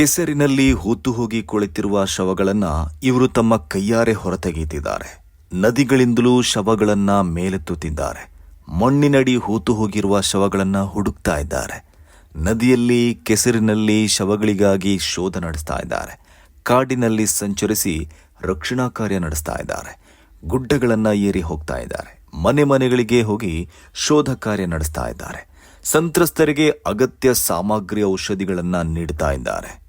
ಕೆಸರಿನಲ್ಲಿ ಹೂತು ಹೋಗಿ ಕುಳಿತಿರುವ ಶವಗಳನ್ನ ಇವರು ತಮ್ಮ ಕೈಯಾರೆ ಹೊರತೆಗೆಯುತ್ತಿದ್ದಾರೆ. ನದಿಗಳಿಂದಲೂ ಶವಗಳನ್ನ ಮೇಲೆತ್ತುತ್ತಿದ್ದಾರೆ ಮಣ್ಣಿನಡಿ ಹೂತು ಹೋಗಿರುವ ಶವಗಳನ್ನ ಹುಡುಕ್ತಾ ಇದ್ದಾರೆ. ನದಿಯಲ್ಲಿ, ಕೆಸರಿನಲ್ಲಿ ಶವಗಳಿಗಾಗಿ ಶೋಧ ನಡೆಸ್ತಾ ಇದ್ದಾರೆ. ಕಾಡಿನಲ್ಲಿ ಸಂಚರಿಸಿ ರಕ್ಷಣಾ ಕಾರ್ಯ ನಡೆಸ್ತಾ ಇದ್ದಾರೆ. ಗುಡ್ಡಗಳನ್ನ ಏರಿ ಹೋಗ್ತಾ ಇದ್ದಾರೆ. ಮನೆ ಮನೆಗಳಿಗೆ ಹೋಗಿ ಶೋಧ ಕಾರ್ಯ ನಡೆಸ್ತಾ ಇದ್ದಾರೆ. ಸಂತ್ರಸ್ತರಿಗೆ ಅಗತ್ಯ ಸಾಮಗ್ರಿ ಔಷಧಿಗಳನ್ನ ನೀಡ್ತಾ ಇದ್ದಾರೆ.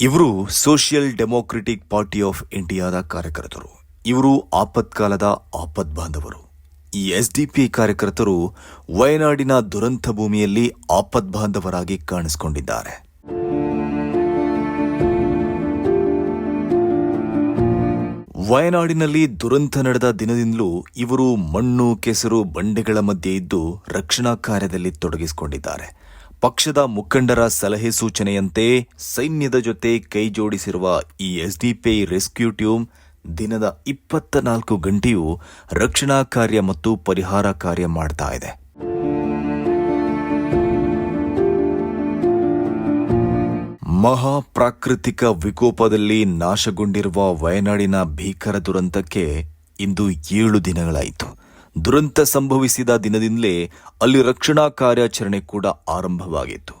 ಇವರು ಸೋಷಿಯಲ್ ಡೆಮೋಕ್ರೆಟಿಕ್ ಪಾರ್ಟಿ ಆಫ್ ಇಂಡಿಯಾದ ಕಾರ್ಯಕರ್ತರು. ಇವರು ಆಪತ್ಕಾಲದ ಆಪತ್ ಬಾಂಧವರು. ಈ ಎಸ್ಡಿಪಿ ಕಾರ್ಯಕರ್ತರು ವಯನಾಡಿನ ದುರಂತ ಭೂಮಿಯಲ್ಲಿ ಆಪತ್ ಬಾಂಧವರಾಗಿ ಕಾಣಿಸಿಕೊಂಡಿದ್ದಾರೆ. ವಯನಾಡಿನಲ್ಲಿ ದುರಂತ ನಡೆದ ದಿನದಿಂದಲೂ ಇವರು ಮಣ್ಣು, ಕೆಸರು, ಬಂಡೆಗಳ ಮಧ್ಯೆ ಇದ್ದು ರಕ್ಷಣಾ ಕಾರ್ಯದಲ್ಲಿ ತೊಡಗಿಸಿಕೊಂಡಿದ್ದಾರೆ. ಪಕ್ಷದ ಮುಖಂಡರ ಸಲಹೆ ಸೂಚನೆಯಂತೆ ಸೈನ್ಯದ ಜೊತೆ ಕೈಜೋಡಿಸಿರುವ ಈ ಎಸ್ಡಿಪಿಐ ರೆಸ್ಕ್ಯೂ ಟ್ಯೂಮ್ ದಿನದ ಇಪ್ಪತ್ತ ನಾಲ್ಕು ಗಂಟೆಯೂ ರಕ್ಷಣಾ ಕಾರ್ಯ ಮತ್ತು ಪರಿಹಾರ ಕಾರ್ಯ ಮಾಡ್ತಾ ಇದೆ. ಮಹಾಪ್ರಾಕೃತಿಕ ವಿಕೋಪದಲ್ಲಿ ನಾಶಗೊಂಡಿರುವ ವಯನಾಡಿನ ಭೀಕರ ದುರಂತಕ್ಕೆ ಇಂದು ಏಳು ದಿನಗಳಾಯಿತು. ದುರಂತ ಸಂಭವಿಸಿದ ದಿನದಿಂದಲೇ ಅಲ್ಲಿ ರಕ್ಷಣಾ ಕಾರ್ಯಾಚರಣೆ ಕೂಡ ಆರಂಭವಾಗಿತ್ತು.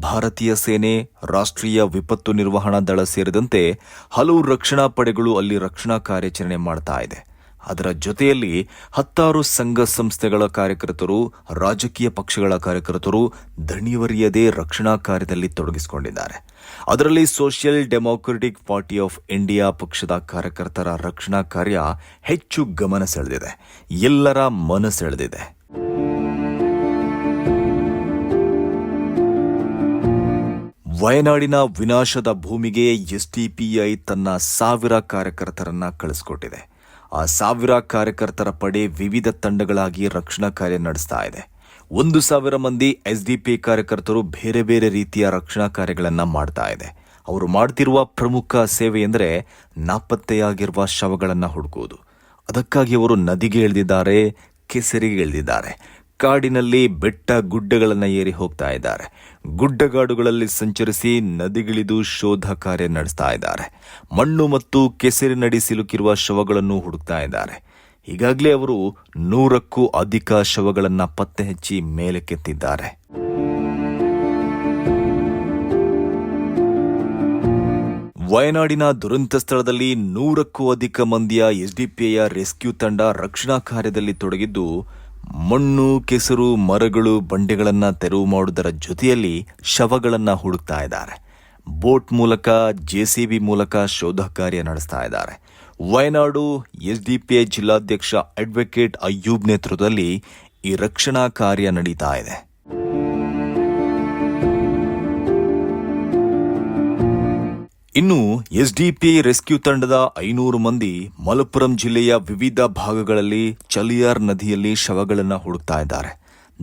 ಭಾರತೀಯ ಸೇನೆ, ರಾಷ್ಟ್ರೀಯ ವಿಪತ್ತು ನಿರ್ವಹಣಾ ದಳ ಸೇರಿದಂತೆ ಹಲವು ರಕ್ಷಣಾ ಪಡೆಗಳು ಅಲ್ಲಿ ರಕ್ಷಣಾ ಕಾರ್ಯಾಚರಣೆ ಮಾಡ್ತಾ ಇದೆ. ಅದರ ಜೊತೆಯಲ್ಲಿ ಹತ್ತಾರು ಸಂಘ ಸಂಸ್ಥೆಗಳ ಕಾರ್ಯಕರ್ತರು, ರಾಜಕೀಯ ಪಕ್ಷಗಳ ಕಾರ್ಯಕರ್ತರು ದಣಿವರಿಯದೇ ರಕ್ಷಣಾ ಕಾರ್ಯದಲ್ಲಿ ತೊಡಗಿಸಿಕೊಂಡಿದ್ದಾರೆ. ಅದರಲ್ಲಿ Social Democratic Party of India ಪಕ್ಷದ ಕಾರ್ಯಕರ್ತರ ರಕ್ಷಣಾ ಕಾರ್ಯ ಹೆಚ್ಚು ಗಮನ ಸೆಳೆದಿದೆ. ಎಲ್ಲರ ಮನಸೆಳೆದಿದೆ ವಯನಾಡಿನ ವಿನಾಶದ ಭೂಮಿಗೆ ಎಸ್ಡಿಪಿಐ ತನ್ನ ಸಾವಿರ ಕಾರ್ಯಕರ್ತರನ್ನ ಕಳಿಸಿಕೊಟ್ಟಿದೆ. ಸಾವಿರ ಕಾರ್ಯಕರ್ತರ ಪಡೆ ವಿವಿಧ ತಂಡಗಳಾಗಿ ರಕ್ಷಣಾ ಕಾರ್ಯ ನಡೆಸ್ತಾ ಇದೆ. ಒಂದು ಸಾವಿರ ಮಂದಿ ಎಸ್ ಡಿ ಪಿ ಕಾರ್ಯಕರ್ತರು ಬೇರೆ ಬೇರೆ ರೀತಿಯ ರಕ್ಷಣಾ ಕಾರ್ಯಗಳನ್ನು ಮಾಡ್ತಾ ಇದೆ. ಅವರು ಮಾಡ್ತಿರುವ ಪ್ರಮುಖ ಸೇವೆ ಎಂದರೆ ನಾಪತ್ತೆಯಾಗಿರುವ ಶವಗಳನ್ನು ಹುಡುಕುವುದು. ಅದಕ್ಕಾಗಿ ಅವರು ನದಿಗೆ ಇಳಿದಿದ್ದಾರೆ, ಕೆಸರಿಗೆ ಇಳಿದಿದ್ದಾರೆ. ಕಾಡಿನಲ್ಲಿ ಬೆಟ್ಟ ಗುಡ್ಡಗಳನ್ನು ಏರಿ ಹೋಗ್ತಾ ಇದ್ದಾರೆ. ಗುಡ್ಡಗಾಡುಗಳಲ್ಲಿ ಸಂಚರಿಸಿ ನದಿಗಿಳಿದು ಶೋಧ ಕಾರ್ಯ ನಡೆಸ್ತಾ ಇದ್ದಾರೆ. ಮಣ್ಣು ಮತ್ತು ಕೆಸರಿನಡಿ ಸಿಲುಕಿರುವ ಶವಗಳನ್ನು ಹುಡುಕ್ತಾ ಇದ್ದಾರೆ. ಈಗಾಗಲೇ ಅವರು ನೂರಕ್ಕೂ ಅಧಿಕ ಶವಗಳನ್ನ ಪತ್ತೆ ಹಚ್ಚಿ ಮೇಲಕ್ಕೆತ್ತಿದ್ದಾರೆ ವಯನಾಡಿನ ದುರಂತ ಸ್ಥಳದಲ್ಲಿ ನೂರಕ್ಕೂ ಅಧಿಕ ಮಂದಿಯ ಎಸ್ಡಿಪಿಐಯ ರೆಸ್ಕ್ಯೂ ತಂಡ ರಕ್ಷಣಾ ಕಾರ್ಯದಲ್ಲಿ ತೊಡಗಿದ್ದು ಮಣ್ಣು, ಕೆಸರು, ಮರಗಳು, ಬಂಡೆಗಳನ್ನು ತೆರವು ಮಾಡುವುದರ ಜೊತೆಯಲ್ಲಿ ಶವಗಳನ್ನು ಹುಡುಕ್ತಾ ಇದ್ದಾರೆ. ಬೋಟ್ ಮೂಲಕ ಜೆಸಿಬಿ ಮೂಲಕ ಶೋಧ ಕಾರ್ಯ ನಡೆಸ್ತಾ ಇದ್ದಾರೆ. Wayanad S D P I ಜಿಲ್ಲಾಧ್ಯಕ್ಷ ಅಡ್ವೊಕೇಟ್ ಅಯ್ಯೂಬ್ ನೇತೃತ್ವದಲ್ಲಿ ಈ ರಕ್ಷಣಾ ಕಾರ್ಯ ನಡೀತಾ ಇದೆ. ಇನ್ನು ಎಸ್ಡಿಪಿ ರೆಸ್ಕ್ಯೂ ತಂಡದ ಐನೂರು ಮಂದಿ ಮಲಪುರಂ ಜಿಲ್ಲೆಯ ವಿವಿಧ ಭಾಗಗಳಲ್ಲಿ ಚಲಿಯಾರ್ ನದಿಯಲ್ಲಿ ಶವಗಳನ್ನು ಹುಡುಕ್ತಾ ಇದ್ದಾರೆ.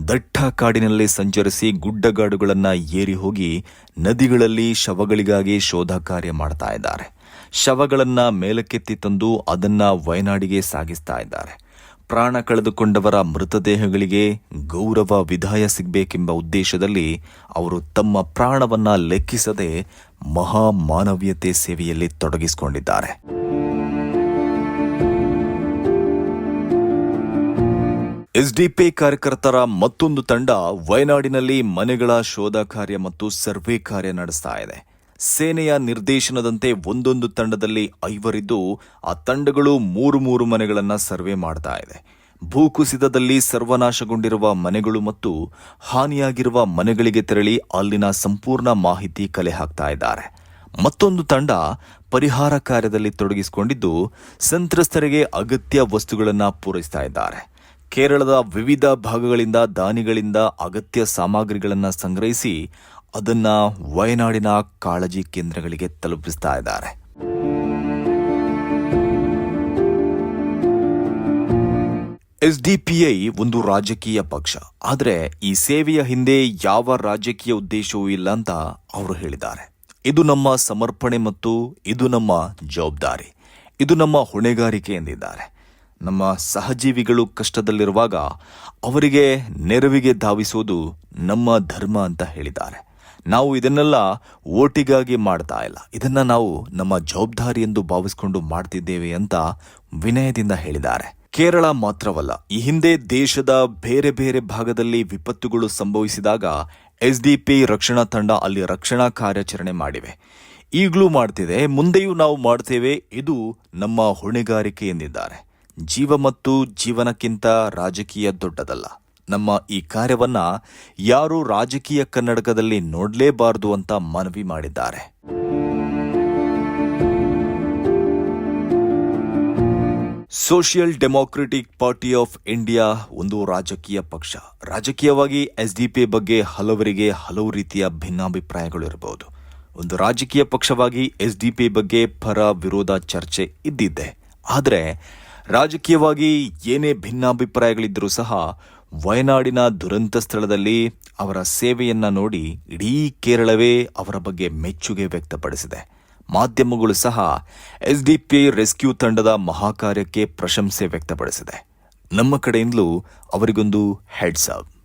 ದಟ್ಟ ಕಾಡಿನಲ್ಲಿ ಸಂಚರಿಸಿ ಗುಡ್ಡಗಾಡುಗಳನ್ನು ಏರಿ ಹೋಗಿ ನದಿಗಳಲ್ಲಿ ಶವಗಳಿಗಾಗಿ ಶೋಧ ಕಾರ್ಯ ಮಾಡ್ತಾ ಇದ್ದಾರೆ. ಶವಗಳನ್ನು ಮೇಲಕ್ಕೆತ್ತಿ ತಂದು ಅದನ್ನು ವಯನಾಡಿಗೆ ಸಾಗಿಸ್ತಾ ಇದ್ದಾರೆ. ಪ್ರಾಣ ಕಳೆದುಕೊಂಡವರ ಮೃತದೇಹಗಳಿಗೆ ಗೌರವ ವಿದಾಯ ಸಿಗಬೇಕೆಂಬ ಉದ್ದೇಶದಲ್ಲಿ ಅವರು ತಮ್ಮ ಪ್ರಾಣವನ್ನ ಲೆಕ್ಕಿಸದೆ ಮಹಾ ಮಾನವೀಯತೆ ಸೇವೆಯಲ್ಲಿ ತೊಡಗಿಸಿಕೊಂಡಿದ್ದಾರೆ. ಎಸ್ಡಿಪಿ ಕಾರ್ಯಕರ್ತರ ಮತ್ತೊಂದು ತಂಡ ವಯನಾಡಿನಲ್ಲಿ ಮನೆಗಳ ಶೋಧ ಕಾರ್ಯ ಮತ್ತು ಸರ್ವೆ ಕಾರ್ಯ ನಡೆಸ್ತಾ ಇದೆ. ಸೇನೆಯ ನಿರ್ದೇಶನದಂತೆ ಒಂದೊಂದು ತಂಡದಲ್ಲಿ ಐವರಿದ್ದು, ಆ ತಂಡಗಳು ಮೂರು ಮೂರು ಮನೆಗಳನ್ನು ಸರ್ವೆ ಮಾಡ್ತಾ ಇದೆ. ಭೂಕುಸಿತದಲ್ಲಿ ಸರ್ವನಾಶಗೊಂಡಿರುವ ಮನೆಗಳು ಮತ್ತು ಹಾನಿಯಾಗಿರುವ ಮನೆಗಳಿಗೆ ತೆರಳಿ ಅಲ್ಲಿನ ಸಂಪೂರ್ಣ ಮಾಹಿತಿ ಕಲೆ ಹಾಕ್ತಾ ಇದ್ದಾರೆ. ಮತ್ತೊಂದು ತಂಡ ಪರಿಹಾರ ಕಾರ್ಯದಲ್ಲಿ ತೊಡಗಿಸಿಕೊಂಡಿದ್ದು, ಸಂತ್ರಸ್ತರಿಗೆ ಅಗತ್ಯ ವಸ್ತುಗಳನ್ನು ಪೂರೈಸ್ತಾ ಇದ್ದಾರೆ. ಕೇರಳದ ವಿವಿಧ ಭಾಗಗಳಿಂದ ದಾನಿಗಳಿಂದ ಅಗತ್ಯ ಸಾಮಗ್ರಿಗಳನ್ನು ಸಂಗ್ರಹಿಸಿ ಅದನ್ನ ವಯನಾಡಿನ ಕಾಳಜಿ ಕೇಂದ್ರಗಳಿಗೆ ತಲುಪಿಸ್ತಾ ಇದ್ದಾರೆ. ಎಸ್ಡಿಪಿಐ ಒಂದು ರಾಜಕೀಯ ಪಕ್ಷ. ಆದರೆ ಈ ಸೇವೆಯ ಹಿಂದೆ ಯಾವ ರಾಜಕೀಯ ಉದ್ದೇಶವೂ ಇಲ್ಲ ಅಂತ ಅವರು ಹೇಳಿದ್ದಾರೆ. ಇದು ನಮ್ಮ ಸಮರ್ಪಣೆ ಮತ್ತು ಇದು ನಮ್ಮ ಜವಾಬ್ದಾರಿ. ಇದು ನಮ್ಮ ಹೊಣೆಗಾರಿಕೆ ಎಂದಿದ್ದಾರೆ. ನಮ್ಮ ಸಹಜೀವಿಗಳು ಕಷ್ಟದಲ್ಲಿರುವಾಗ ಅವರಿಗೆ ನೆರವಿಗೆ ಧಾವಿಸುವುದು ನಮ್ಮ ಧರ್ಮ ಅಂತ ಹೇಳಿದ್ದಾರೆ. ನಾವು ಇದನ್ನೆಲ್ಲ ಓಟಿಗಾಗಿ ಮಾಡ್ತಾ ಇಲ್ಲ. ಇದನ್ನ ನಾವು ನಮ್ಮ ಜವಾಬ್ದಾರಿ ಎಂದು ಭಾವಿಸಿಕೊಂಡು ಮಾಡ್ತಿದ್ದೇವೆ ಅಂತ ವಿನಯದಿಂದ ಹೇಳಿದ್ದಾರೆ. ಕೇರಳ ಮಾತ್ರವಲ್ಲ, ಈ ಹಿಂದೆ ದೇಶದ ಬೇರೆ ಬೇರೆ ಭಾಗದಲ್ಲಿ ವಿಪತ್ತುಗಳು ಸಂಭವಿಸಿದಾಗ ಎಸ್ಡಿಪಿ ರಕ್ಷಣಾ ತಂಡ ಅಲ್ಲಿ ರಕ್ಷಣಾ ಕಾರ್ಯಾಚರಣೆ ಮಾಡಿವೆ. ಈಗಲೂ ಮಾಡ್ತಿದೆ, ಮುಂದೆಯೂ ನಾವು ಮಾಡ್ತೇವೆ, ಇದು ನಮ್ಮ ಹೊಣೆಗಾರಿಕೆ ಎಂದಿದ್ದಾರೆ. ಜೀವ ಮತ್ತು ಜೀವನಕ್ಕಿಂತ ರಾಜಕೀಯ ದೊಡ್ಡದಲ್ಲ. ನಮ್ಮ ಈ ಕಾರ್ಯವನ್ನ ಯಾರು ರಾಜಕೀಯ ಕನ್ನಡಕದಲ್ಲಿ ನೋಡಲೇಬಾರದು ಅಂತ ಮನವಿ ಮಾಡಿದ್ದಾರೆ. Social Democratic Party of India ಒಂದು ರಾಜಕೀಯ ಪಕ್ಷ. ರಾಜಕೀಯವಾಗಿ ಎಸ್ಡಿಪಿ ಬಗ್ಗೆ ಹಲವರಿಗೆ ಹಲವು ರೀತಿಯ ಭಿನ್ನಾಭಿಪ್ರಾಯಗಳು ಇರಬಹುದು. ಒಂದು ರಾಜಕೀಯ ಪಕ್ಷವಾಗಿ ಎಸ್ಡಿಪಿ ಬಗ್ಗೆ ಪರ ವಿರೋಧ ಚರ್ಚೆ ಇದ್ದಿದ್ದೆ. ಆದರೆ ರಾಜಕೀಯವಾಗಿ ಏನೇ ಭಿನ್ನಾಭಿಪ್ರಾಯಗಳಿದ್ದರೂ ಸಹ ವಯನಾಡಿನ ದುರಂತ ಸ್ಥಳದಲ್ಲಿ ಅವರ ಸೇವೆಯನ್ನ ನೋಡಿ ಇಡೀ ಕೇರಳವೇ ಅವರ ಬಗ್ಗೆ ಮೆಚ್ಚುಗೆ ವ್ಯಕ್ತಪಡಿಸಿದೆ. ಮಾಧ್ಯಮಗಳು ಸಹ ಎಸ್ಡಿಪಿ ರೆಸ್ಕ್ಯೂ ತಂಡದ ಮಹಾಕಾರ್ಯಕ್ಕೆ ಪ್ರಶಂಸೆ ವ್ಯಕ್ತಪಡಿಸಿದೆ. ನಮ್ಮ ಕಡೆಯಿಂದಲೂ ಅವರಿಗೊಂದು ಹೆಡ್ಸ್ ಅಪ್